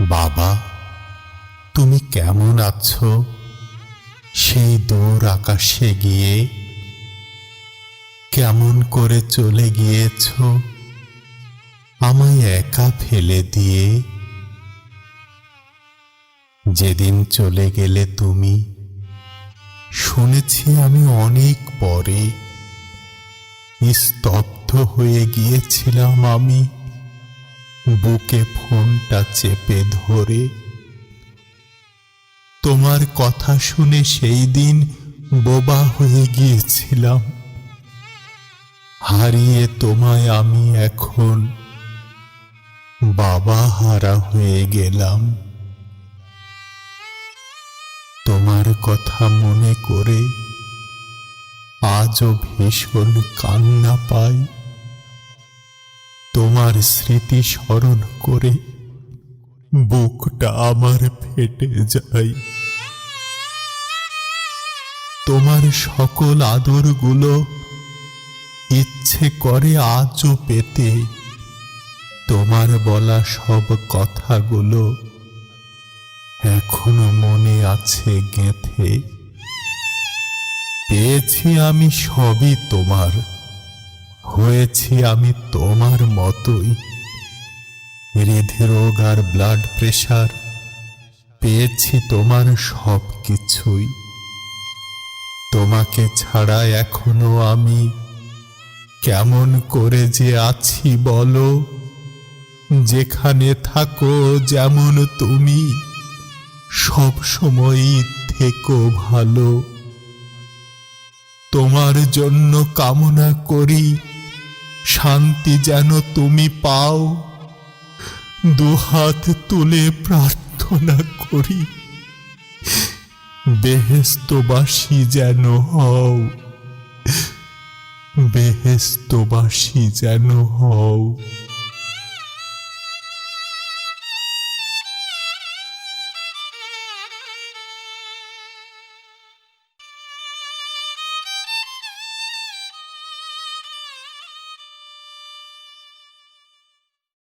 বাবা, তুমি কেমন আছো? সেই দূর আকাশে গিয়ে কেমন করে চলে গিয়েছ? আমায় একা ফেলে দিয়ে। যেদিন চলে গেলে তুমি, শুনেছি আমি অনেক পরে, স্তব্ধ হয়ে গিয়েছিলাম আমি। বুকে ফোনটা চেপে ধরে। তোমার কথা শুনে সেই দিন বোবা হয়ে গিয়েছিলাম। হারিয়ে তোমায় আমি এখন বাবা হারা হয়ে গেলাম। তোমার কথা মনে করে আজও ভীষণ কান্না পাই। তোমার স্মৃতি স্মরণ করে বুকটা আমার ফেটে যায়। তোমার সকল আদরগুলো ইচ্ছে করে আজও পেতে। তোমার বলা সব কথাগুলো এখনও মনে আছে গেঁথে। পেয়েছি আমি সবই তোমার। হয়েছি আমি তোমার মতোই। হৃদরোগ আর ব্লাড প্রেশার পেয়েছি তোমার সব কিছুই তোমাকে ছাড়া এখনও আমি কেমন করে যে আছি বলো? যেখানে থাকো যেমন তুমি, সব সময়ই থেকো ভালো। তোমার জন্য কামনা করি শান্তি যেন তুমি পাও। দুহাত তুলে প্রার্থনা করি বেহেস্তবাসী যেন হও। বেহেস্তবাসী যেন হও।